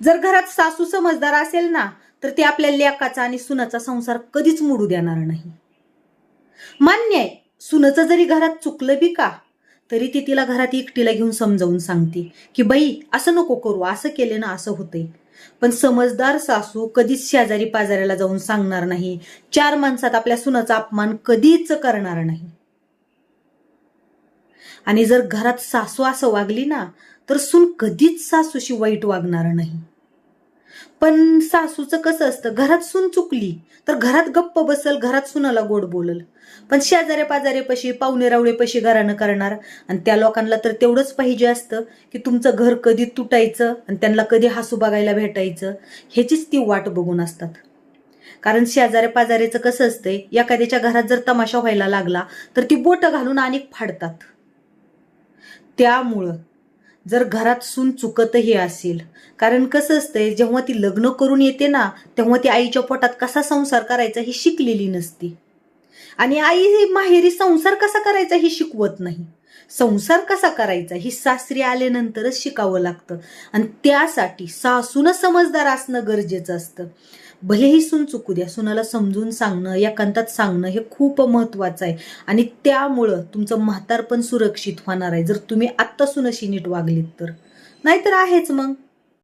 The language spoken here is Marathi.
जर घरात सासू समजदार असेल ना तर ते आपल्या लेकाचा आणि सुनाचा संसार कधीच मोडू देणार नाही. मान्य आहे सुनाचं जरी घरात चुकलं बी का तरी ती तिला घरात एकटीला घेऊन समजावून सांगते की बाई असं नको करू असं केले ना असं होतंय. पण समजदार सासू कधीच शेजारी पाजाऱ्याला जाऊन सांगणार नाही. चार माणसात आपल्या सुनाचा अपमान कधीच करणार नाही. आणि जर घरात सासू असं वागली ना तर सून कधीच सासूशी वाईट वागणार नाही. पण सासूचं कसं असतं घरात सून चुकली तर घरात गप्प बसल घरात सुनाला गोड बोलल. पण शेजाऱ्या पाजाऱ्यापाशी पाहुणे रावळेपाशी घरानं करणार आणि त्या लोकांना तर तेवढंच पाहिजे असतं की तुमचं घर कधी तुटायचं आणि त्यांना कधी हसू बघायला भेटायचं ह्याचीच ती वाट बघून असतात. कारण शेजाऱ्या पाजाऱ्याचं कसं असतंय एखाद्याच्या घरात जर तमाशा व्हायला लागला तर ती बोटं घालून अनेक फाडतात. त्यामुळं जर घरात सून चुकतही असेल कारण कसं असतंय जेव्हा ती लग्न करून येते ना तेव्हा ती आईच्या पोटात कसा संसार करायचा ही शिकलेली नसती. आणि आई ही माहेरी संसार कसा करायचा ही शिकवत नाही. संसार कसा करायचा ही सासरी आल्यानंतरच शिकावं लागतं. आणि त्यासाठी सासून समजदार असणं गरजेचं असतं. भलेही सून चुकू द्या सुनाला समजून सांगणं या कंतात सांगणं हे खूप महत्वाचं आहे. आणि त्यामुळं तुमचं म्हातारपण सुरक्षित होणार आहे. जर तुम्ही आत्ता सुनशी नीट वागलीत तर. नाहीतर आहेच मग.